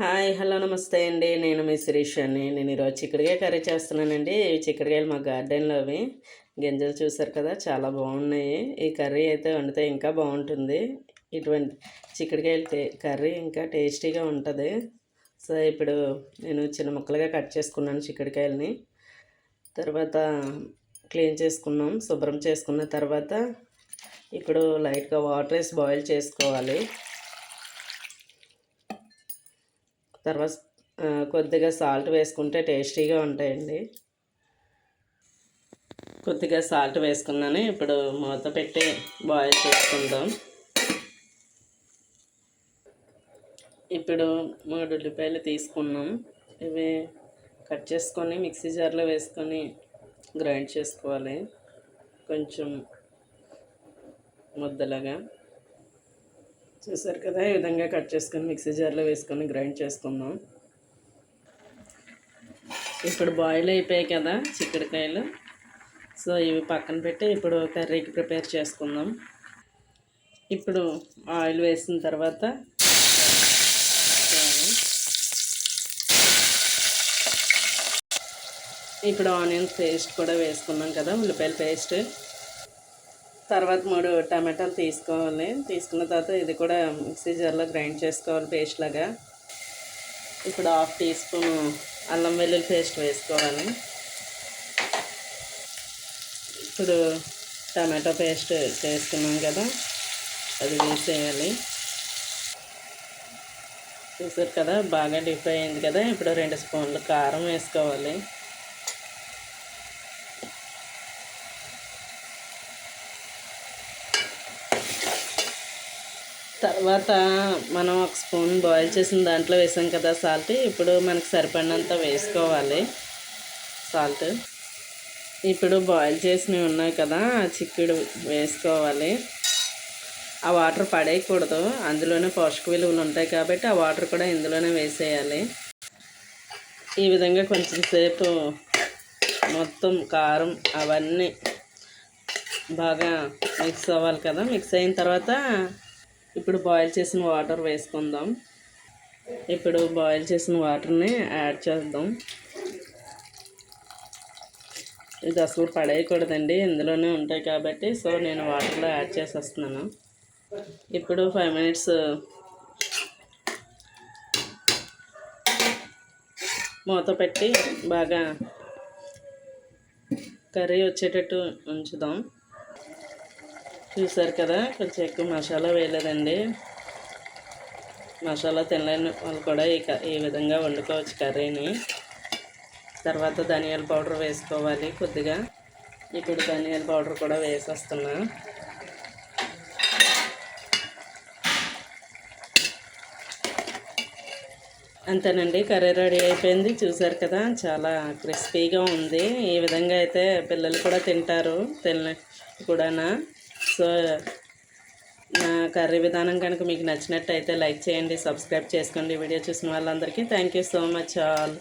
Hi hello నమస్తే అండి. నేను మీ శిరీష్ అని నేను ఈరోజు చిక్కుడుకాయ కర్రీ చేస్తున్నానండి. ఈ చిక్కుడుకాయలు మా గార్డెన్లో అవి. గింజలు చూసారు కదా చాలా బాగున్నాయి. ఈ కర్రీ అయితే వండితే ఇంకా బాగుంటుంది. ఇటువంటి చిక్కుడుకాయలు టే కర్రీ ఇంకా టేస్టీగా ఉంటుంది. సో ఇప్పుడు నేను చిన్న ముక్కలుగా కట్ చేసుకున్నాను చిక్కుడుకాయలని. తర్వాత క్లీన్ చేసుకున్నాం శుభ్రం చేసుకున్న తర్వాత ఇప్పుడు లైట్గా వాటర్ వేసి బాయిల్ చేసుకోవాలి. తర్వాత కొద్దిగా సాల్ట్ వేసుకుంటే టేస్టీగా ఉంటాయండి. కొద్దిగా సాల్ట్ వేసుకున్నాను. ఇప్పుడు మూత పెట్టి బాయిల్ చేసుకుందాం. ఇప్పుడు మూడు ఉల్లిపాయలు తీసుకున్నాం. ఇవి కట్ చేసుకొని మిక్సీ జార్లో వేసుకొని గ్రైండ్ చేసుకోవాలి. కొంచెం ముద్దలాగా. చూసారు కదా ఈ విధంగా కట్ చేసుకొని మిక్సీ జార్లో వేసుకొని గ్రైండ్ చేసుకుందాం. ఇప్పుడు బాయిల్ అయిపోయాయి కదా చిక్కుడుకాయలు. సో ఇవి పక్కన పెట్టి ఇప్పుడు కర్రీకి ప్రిపేర్ చేసుకుందాం. ఇప్పుడు ఆయిల్ వేసిన తర్వాత ఇప్పుడు ఆనియన్స్ పేస్ట్ కూడా వేసుకున్నాం కదా ఉల్లిపాయల పేస్ట్. తర్వాత మూడు టమాటాలు తీసుకోవాలి. తీసుకున్న తర్వాత ఇది కూడా మిక్సీ జార్లో గ్రైండ్ చేసుకోవాలి పేస్ట్ లాగా. ఇప్పుడు హాఫ్ టీ స్పూన్ అల్లం వెల్లుల్లి పేస్ట్ వేసుకోవాలి. ఇప్పుడు టమాటో పేస్ట్ చేసుకున్నాం కదా అది వేసేయాలి. చూసారు కదా బాగా డిప్ అయింది కదా. ఇప్పుడు రెండు స్పూన్లు కారం వేసుకోవాలి. తర్వాత మనం ఒక స్పూన్ బాయిల్ చేసిన దాంట్లో వేసాం కదా సాల్ట్. ఇప్పుడు మనకు సరిపడినంత వేసుకోవాలి సాల్ట్. ఇప్పుడు బాయిల్ చేసినవి ఉన్నాయి కదా ఆ చిక్కుడు వేసుకోవాలి. ఆ వాటర్ పడేయకూడదు అందులోనే పోషక విలువలు ఉంటాయి కాబట్టి ఆ వాటర్ కూడా ఇందులోనే వేసేయాలి. ఈ విధంగా కొంచెం సేపు మొత్తం కారం అవన్నీ బాగా మిక్స్ అవ్వాలి కదా మిక్స్ అయిన తర్వాత ఇప్పుడు బాయిల్ చేసిన వాటర్ వేసుకుందాం. ఇప్పుడు బాయిల్ చేసిన వాటర్ని యాడ్ చేద్దాం. ఇది అసలు పడేయకూడదండి ఇందులోనే ఉంటాయి కాబట్టి సో నేను వాటర్లో యాడ్ చేసేస్తున్నాను. ఇప్పుడు ఫైవ్ మినిట్స్ మూత పెట్టి బాగా కర్రీ వచ్చేటట్టు ఉంచుదాం. చూసారు కదా కొంచెం ఎక్కువ మసాలా వేయలేదండి. మసాలా తినలేని వాళ్ళు కూడా ఈ ఈ విధంగా వండుకోవచ్చు కర్రీని. తర్వాత ధనియాల పౌడర్ వేసుకోవాలి కొద్దిగా. ఇప్పుడు ధనియాల పౌడర్ కూడా వేసేస్తున్నా. అంతేనండి కర్రీ రెడీ అయిపోయింది. చూసారు కదా చాలా క్రిస్పీగా ఉంది. ఈ విధంగా అయితే పిల్లలు కూడా తింటారు తినలే కూడానా. సో నా కర్రీ విధానం కనుక మీకు నచ్చినట్టయితే లైక్ చేయండి సబ్స్క్రైబ్ చేసుకోండి. వీడియో చూసిన వాళ్ళందరికీ thank you so much all.